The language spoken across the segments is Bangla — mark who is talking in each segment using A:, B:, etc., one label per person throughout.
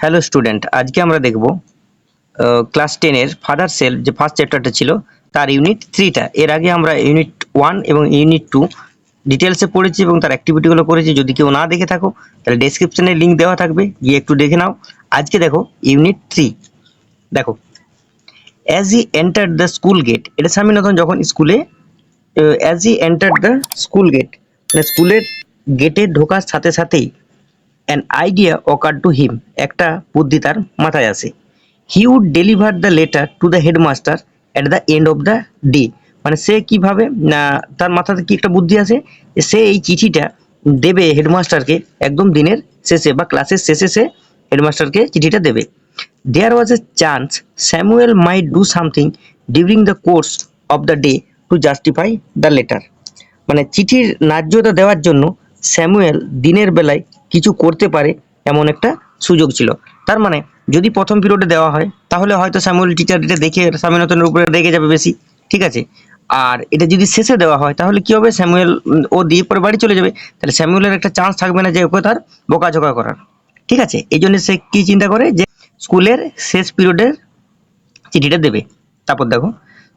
A: হ্যালো স্টুডেন্ট আজকে আমরা দেখব ক্লাস টেনের ফাদার সেল যে ফার্স্ট চ্যাপ্টারটা ছিল, তার ইউনিট থ্রিটা এর আগে আমরা ইউনিট ওয়ান এবং ইউনিট টু ডিটেলসে পড়েছি এবং তার অ্যাক্টিভিটিগুলো করেছি যদি কেউ না দেখে থাকো, তাহলে ডেসক্রিপশনে লিঙ্ক দেওয়া থাকবে। গিয়ে একটু দেখে নাও। আজকে দেখো ইউনিট থ্রি দেখো as he enter the school gate এটা স্বামীনাথন যখন স্কুলে as he enter the school gate মানে স্কুলের গেটে ঢোকার সাথে সাথেই an idea occur to him একটা বুদ্ধি তার মাথায় আসে he would deliver the letter to the headmaster at the end of the day মানে সে কীভাবে তার মাথাতে কি একটা বুদ্ধি আছে? সে এই চিঠিটা দেবে হেডমাস্টারকে একদম দিনের শেষে বা ক্লাসের শেষে সে হেডমাস্টারকে চিঠিটা দেবে। There was a chance Samuel might do something during the course of the day to justify the letter মানে চিঠির ন্যায্যতা দেওয়ার জন্য স্যামুয়েল দিনের বেলায় কিছু করতে পারে এমন একটা সুযোগ ছিল। তার মানে যদি প্রথম পিরিয়ডে দেওয়া হয়, তাহলে হয়তো স্যামুয়েল টিচার এটা দেখে স্বামীনতনের উপরে রেগে যাবে বেশি, ঠিক আছে? আর এটা যদি শেষে দেওয়া হয়, তাহলে কি হবে? স্যামুয়েল, ও দিয়ে পরে বাড়ি চলে যাবে। তাহলে স্যামুয়েলের একটা চান্স থাকবে না যে ওকে তার বোকাঝোকা করার, ঠিক আছে? এই জন্য সে কি চিন্তা করে? যে স্কুলের শেষ পিরিয়ডের চিঠিটা দেবে। তারপর দেখো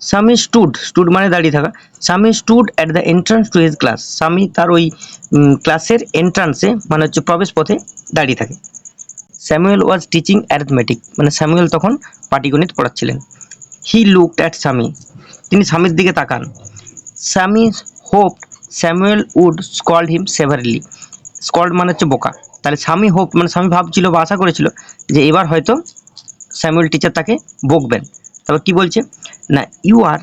A: স্বামী স্টুড স্টুড মানে দাঁড়িয়ে থাকা। Swami stood at the entrance to his class Swami তার ওই ক্লাসের এন্ট্রান্সে মানে হচ্ছে প্রবেশ পথে দাঁড়িয়ে থাকে। স্যামুয়েল ওয়াজ টিচিং অ্যারিথমেটিক মানে স্যামুয়েল তখন পাটিগণিত পড়াচ্ছিলেন। হি লুকড অ্যাট স্বামী। তিনি স্বামীর দিকে তাকান। Swami hope Samuel would scold him severely scold মানে হচ্ছে বোকা। তাহলে স্বামী হোপ মানে স্বামী ভাবছিল বা আশা করেছিল যে এবার হয়তো স্যামুয়েল টিচার তাকে বকবেন। তারপর কি বলছে? না you are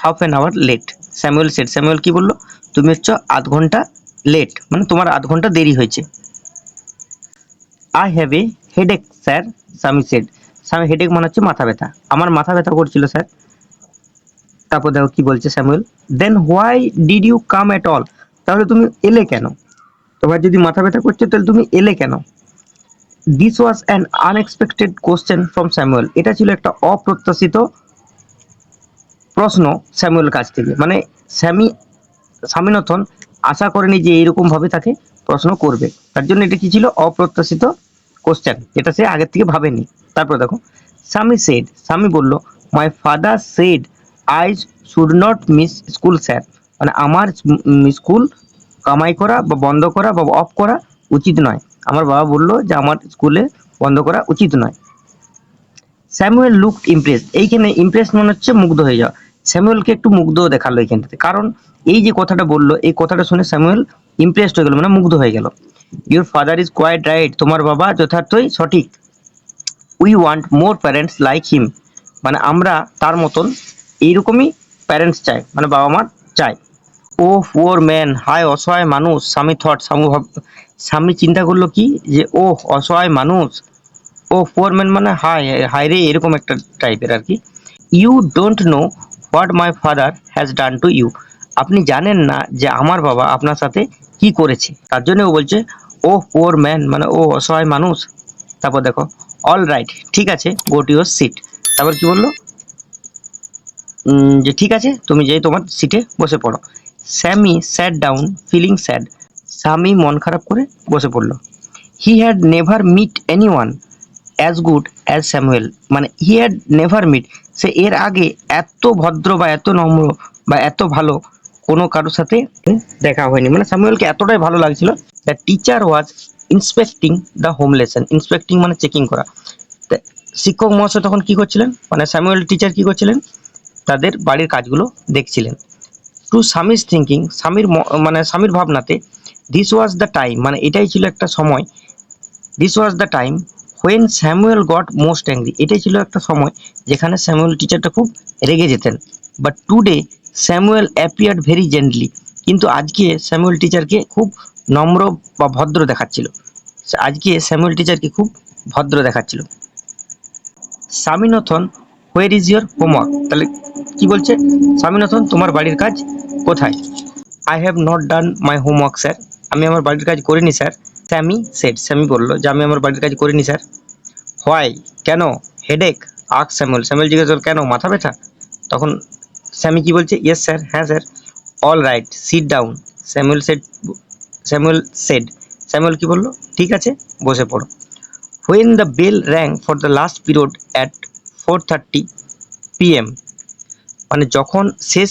A: half an hour late Samuel said Samuel কি বলল? তুমি হচ্ছে আধ ঘণ্টা লেট মানে তোমার আধ ঘণ্টা দেরি হয়েছে। I have a headache sir Swami said Swami headache মানে হচ্ছে মাথা ব্যথা। আমার মাথা ব্যথা করছিল স্যার তারপর দেখো কি বলছে Samuel. Then why did you come at all তাহলে তুমি এলে কেন? তোমার যদি মাথা ব্যথা করছে, তাহলে তুমি এলে কেন? This was an unexpected question from Samuel এটা ছিল একটা অপ্রত্যাশিত প্রশ্ন স্যামুয়েল কাছ থেকে। মানে স্যামি স্বামীনাথন আশা করেনি যে এইরকম ভাবে তাকে প্রশ্ন করবে। তার জন্য এটা কি ছিল? অপ্রত্যাশিত কোশ্চেন এটা সে আগের থেকে ভাবেনি। তারপর দেখো, স্বামী সেড স্বামী বলল my father said I should not miss school sir মানে আমার স্কুল কামাই করা বা বন্ধ করা বা অফ করা উচিত নয়। আমার বাবা বলল যে আমার স্কুলে বন্ধ করা উচিত নয়। স্যামুয়েল লুক ইমপ্রেস, এইখানে ইমপ্রেস মনে হচ্ছে মুগ্ধ হয়ে যাওয়া। স্যামুয়েলকে একটু মুগ্ধ দেখাল এইখানটাতে। কারণ এই যে কথাটা বলল, এই কথাটা শুনে স্যামুয়েল ইমপ্রেসড হয়ে গেল মানে মুগ্ধ হয়ে গেল। Your father is quite right তোমার বাবা যথার্থই সঠিক। We want more parents like him মানে আমরা তার মতন এইরকমই প্যারেন্টস চাই মানে বাবা মার চাই। ও পুয়ার ম্যান হায় অসহায় মানুষ, স্বামী থট ভাব স্বামী চিন্তা করল কি? যে ও অসহায় মানুষ। ও পুয়ার ম্যান মানে হাই হাই রে, এরকম একটা টাইপের আর কি। You don't know what my father has done to you আপনি জানেন না যে, আমার বাবা আপনার সাথে কি করেছে? তার জন্য ও বলছে ও পুয়ার ম্যান মানে ও অসহায় মানুষ। তারপর দেখো অল রাইট ঠিক আছে গো টু ইউর সিট তারপর কি বলল? যে, ঠিক আছে, তুমি যেই তোমার সিটে বসে পড়ো। Sammy sat down feeling sad Swami মন খারাপ করে বসে পড়ল। He had never meet anyone as good as Samuel মানে হি হ্যাড নেভার মিট সে এর আগে এত ভদ্র বা এত নম্র বা এত ভালো কোনো কারোর সাথে দেখা হয়নি। মানে স্যামুয়েলকে এতটাই ভালো লাগছিল the teacher was inspecting the home lesson inspecting মানে চেকিং করা। শিক্ষক মহাশয় তখন কি করছিলেন? মানে স্যামুয়েল টিচার কি করছিলেন? তাদের বাড়ির কাজগুলো দেখছিলেন। টু স্বামীর থিঙ্কিং স্বামীর মানে স্বামীর ভাবনাতে দিস ওয়াজ দ্য টাইম মানে এটাই ছিল একটা সময় this was the time when Samuel got most angry এটাই ছিল একটা সময় যেখানে স্যামুয়েল টিচারটা খুব রেগে যেতেন। But today Samuel appeared very gently কিন্তু আজকে স্যামুয়েল টিচারকে খুব নম্র বা ভদ্র দেখাচ্ছিল। আজকে স্যামুয়েল টিচারকে খুব ভদ্র দেখাচ্ছিল। Swaminathan where is your homework তাহলে কি বলছে? স্বামীনাথন তোমার বাড়ির কাজ কোথায়? I have not done my homework sir আমি আমার বাড়ির কাজ করিনি স্যার স্যামি সেট স্যামি বলল যে আমি আমার বাড়ির কাজ করিনি স্যার হোয়াই কেন? হেডেক আক স্যামুয়েল স্যামুয়েল জিজ্ঞেস করল, কেন? মাথা ব্যথা? তখন স্যামি কি বলছে? ইয়েস স্যার হ্যাঁ sir all right sit down Samuel said Samuel said Samuel কি বলল? ঠিক আছে বসে পড়ো. When the bell rang for the last period at four thirty PM মানে যখন শেষ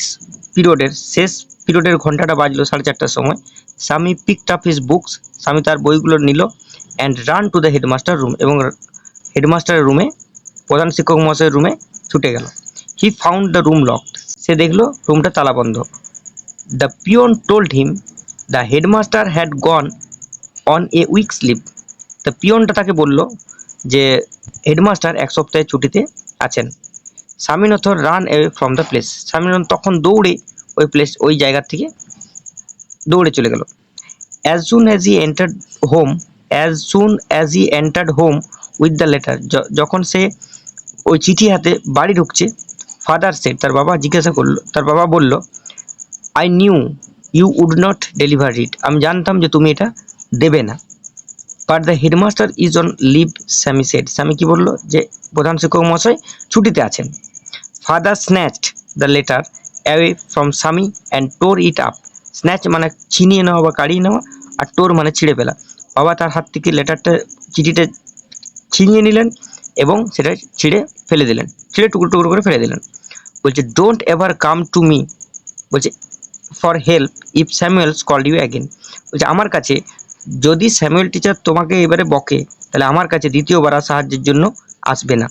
A: পিরিয়ডের শেষ পিরিয়ডের ঘন্টাটা বাজলো সাড়ে চারটার সময়, স্বামী পিকড আপ হিজ বুকস স্বামী তার বইগুলো নিল and ran to the headmaster room এবং হেডমাস্টারের রুমে প্রধান শিক্ষক মহাশয়ের রুমে ছুটে গেল। He found the room locked সে দেখল রুমটা তালাবন্ধ the peon told him the headmaster had gone on a week's slip দ্য পিয়নটা তাকে বলল যে হেডমাস্টার এক সপ্তাহের ছুটিতে আছেন। Swaminath ran away from the place Swaminathan তখন দৌড়ে ওই প্লেস ওই জায়গার থেকে দৌড়ে চলে গেল। As soon as he entered home as soon as he entered home with the letter যখন সে ওই চিঠি হাতে বাড়ি ঢুকছে ফাদার সেট তার বাবা জিজ্ঞাসা করল, তার বাবা বলল I knew you would not deliver it আমি জানতাম যে তুমি এটা দেবে না। But the headmaster is on leave Sammy said Sammy কি বলল? যে প্রধান শিক্ষক মহাশয় ছুটিতে আছেন। Father snatched the letter away from Swami and tore it up snatch মানে ছিনিয়ে নেওয়া বা কাড়িয়ে নেওয়া আর টোর মানে ছিঁড়ে ফেলা। বাবা তার হাত থেকে লেটারটা চিঠিটা ছিনিয়ে নিলেন এবং সেটা ছিঁড়ে ফেলে দিলেন। ছিঁড়ে টুকরো টুকরো করে ফেলে দিলেন। বলছে don't ever come to me বলছে for help if Samuel scolds you again বলছে, আমার কাছে যদি স্যামুয়েল টিচার তোমাকে এবারে বকে, তাহলে আমার কাছে দ্বিতীয়বার আর সাহায্যের জন্য আসবে না।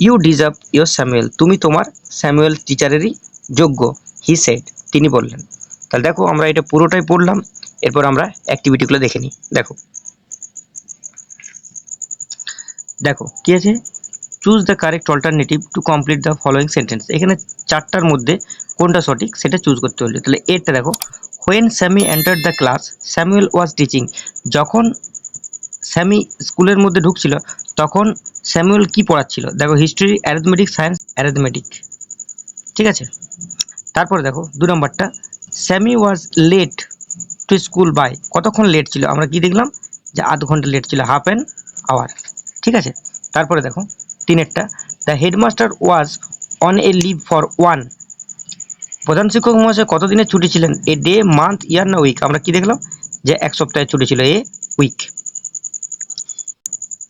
A: ইউ ডিজার্ভ ইয়োর স্যামুয়েল তুমি তোমার স্যামুয়েল টিচারেরই যোগ্য হি সেড তিনি বললেন। তাহলে দেখো, আমরা এটা পুরোটাই পড়লাম, এরপর আমরা অ্যাক্টিভিটিগুলো দেখে নিই। দেখো। দেখো, কি আছে? Choose the correct alternative to complete the following sentence এখানে চারটার মধ্যে কোনটা সঠিক, সেটা চুজ করতে হলে। তাহলে এরটা দেখো when Sammy enter the class Samuel was teaching যখন স্যামি স্কুলের মধ্যে ঢুকছিল, তখন স্যামুয়েল কি পড়াচ্ছিল? দেখো হিস্ট্রি অ্যারিথমেটিক সায়েন্স অ্যারিথমেটিক ঠিক আছে? তারপরে দেখো, দু নম্বরটা। Sammy was late to school by কতক্ষণ লেট ছিল? আমরা কি দেখলাম? যে আধ ঘণ্টা লেট ছিল হাফ অ্যান আওয়ার ঠিক আছে? তারপরে দেখো, তিনেরটা। The headmaster was on a leave for one প্রধান শিক্ষক মহাশয় কতদিনের ছুটি ছিলেন? এ ডে মান্থ ইয়ার না উইক আমরা কি দেখলাম? যে এক সপ্তাহের ছুটি ছিল এ উইক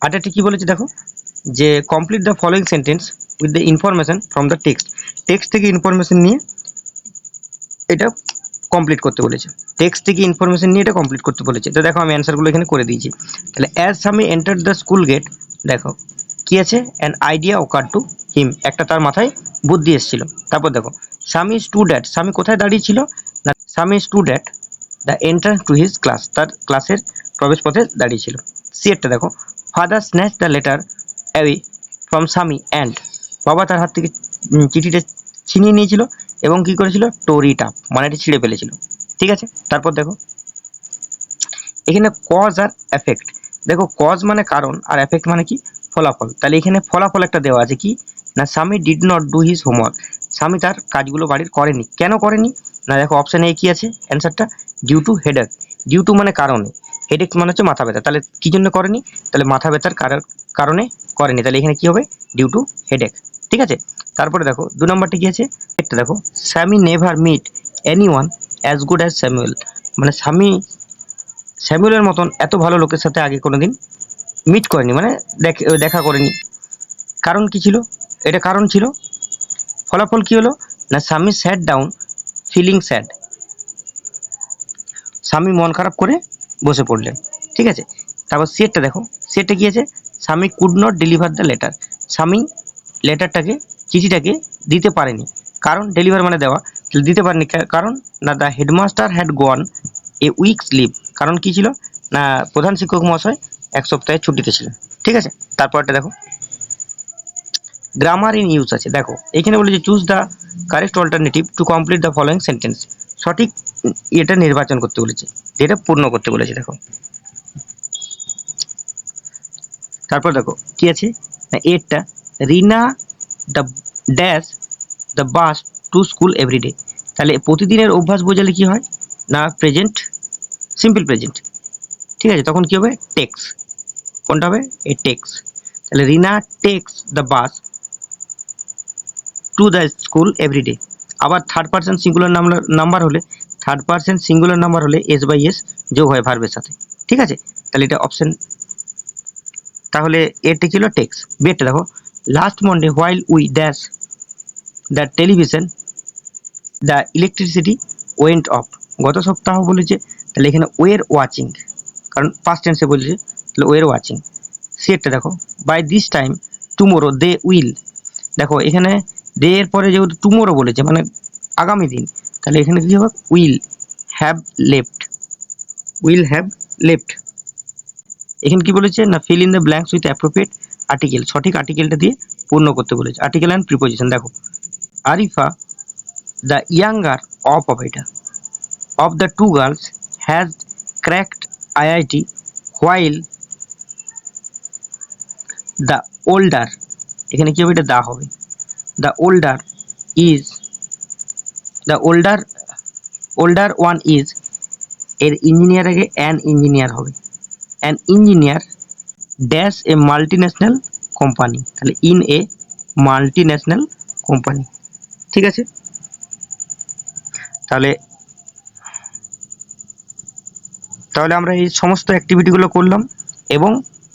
A: আরেকটা কি বলেছে দেখো? যে complete the following sentence with the information from the text text থেকে ইনফরমেশন নিয়ে এটা কমপ্লিট করতে বলেছে। টেক্সট থেকে ইনফরমেশন নিয়ে এটা কমপ্লিট করতে বলেছে। তো দেখো আমি অ্যান্সারগুলো এখানে করে দিয়েছি। তাহলে as Sammy enter the school gate দেখো, কি আছে? An idea occur to him একটা তার মাথায় বুদ্ধি এসেছিল। তারপর দেখো স্বামী স্টুডেন্ট স্বামী কোথায় দাঁড়িয়ে ছিল? না Swami stood at the entrance to his class তার ক্লাসের প্রবেশ পথে দাঁড়িয়ে ছিল। সি দেখো। Father snatch the letter away from Swami and বাবা তার হাত থেকে চিঠিটা ছিনিয়ে নিয়েছিল এবং কি করেছিল? টোরিট মানে এটা ছিঁড়ে ফেলেছিল। ঠিক আছে? তারপর দেখো। এখানে কজ আর এফেক্ট দেখো কজ মানে কারণ আর এফেক্ট মানে কি? ফলাফল। তাহলে এখানে ফলাফল একটা দেওয়া আছে কি? না Swami did not do his homework Swami তার কাজগুলো বাড়ির করেনি। কেন করেনি? না, দেখো অপশান এ কি আছে? অ্যান্সারটা due to headache due to মানে কারণে। হেডেক মানে হচ্ছে মাথা ব্যথা। তাহলে কি জন্য করেনি? তাহলে মাথা ব্যথার কারণ- করেনি। তাহলে এখানে কি হবে? ডিউ টু হেডেক ঠিক আছে? তারপরে দেখো, দু নম্বরটা কি আছে? একটা দেখো Sammy never meet anyone as good as Samuel মানে স্বামী স্যামুয়েলের মতন এত ভালো লোকের সাথে আগে কোনোদিন মিট করেনি। মানে দেখা করেনি। কারণ কি ছিল? এটা কারণ ছিল ফলাফল কি হলো? না, স্বামী স্যাড ডাউন ফিলিং স্যাড স্বামী মন খারাপ করে বসে পড়লেন। ঠিক আছে? তারপর সেটটা দেখো। সেটটা কি আছে? Swami could not deliver the letter Swami লেটারটাকে চিঠিটাকে দিতে পারেনি। কারণ ডেলিভার মানে দেওয়া। দিতে পারেনি। কারণ না the headmaster had gone a week's slip কারণ কি ছিল? না, প্রধান শিক্ষক মহাশয় এক সপ্তাহে ছুটিতে ছিলেন। ঠিক আছে? তারপরটা দেখো। গ্রামার ইন ইউজ আছে। দেখো, এখানে বলেছে choose the correct alternative to complete the following sentence সঠিক এটা নির্বাচন করতে বলেছে যেটা পূর্ণ করতে বলেছে, দেখো। তারপর দেখো, কি আছে? না এরটা Rina the dash the bus to school everyday তাহলে প্রতিদিনের অভ্যাস বোঝালে কি হয়? না প্রেজেন্ট সিম্পল প্রেজেন্ট ঠিক আছে, তখন কি হবে? টেক্স কোনটা হবে? এই টেক্স তাহলে Rina takes the bus to the school everyday আবার থার্ড পার্সন সিঙ্গুলার নাম্বার হলে থার্ড পার্সন সিঙ্গুলার নাম্বার হলে এস বাই এস যোগ হয় ভার্বের সাথে। ঠিক আছে? তাহলে এটা অপশন তাহলে এটি ছিল টেক্স বিয়েটা দেখো। Last Monday while we dash the television the electricity went off গত সপ্তাহ বলেছে, তাহলে এখানে ওয়ের ওয়াচিং কারণ ফার্স্ট টেন্সে বলেছে, তাহলে ওয়ের ওয়াচিং সেটটা দেখো। By this time tomorrow they will দেখো, এখানে দে এর পরে যেহেতু টুমোরো বলেছে মানে আগামী দিন, তাহলে এখানে কি হবে? Will have left will have left এখানে কি বলেছে? না fill in the blanks with appropriate article সঠিক আর্টিকেলটা দিয়ে পূর্ণ করতে বলেছে। আর্টিকেল অ্যান্ড প্রিপোজিশন দেখো। Arifa the younger of of এটা। Of the two girls has cracked IIT while the older এখানে কি হবে? এটা দা হবে। The older is the older older one is এর ইঞ্জিনিয়ার আগে অ্যান ইঞ্জিনিয়ার হবে। An engineer dash a multinational company তাহলে in a multinational company ঠিক আছে? তাহলে তাহলে আমরা এই সমস্ত অ্যাক্টিভিটিগুলো করলাম এবং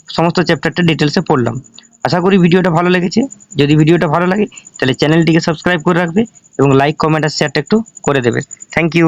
A: সমস্ত চ্যাপ্টারটা ডিটেলসে পড়লাম। আশা করি ভিডিওটা ভালো লেগেছে। যদি ভিডিওটা ভালো লাগে, তাহলে চ্যানেলটিকে সাবস্ক্রাইব করে রাখবে এবং লাইক কমেন্ট আর শেয়ারটা একটু করে দেবে। Thank you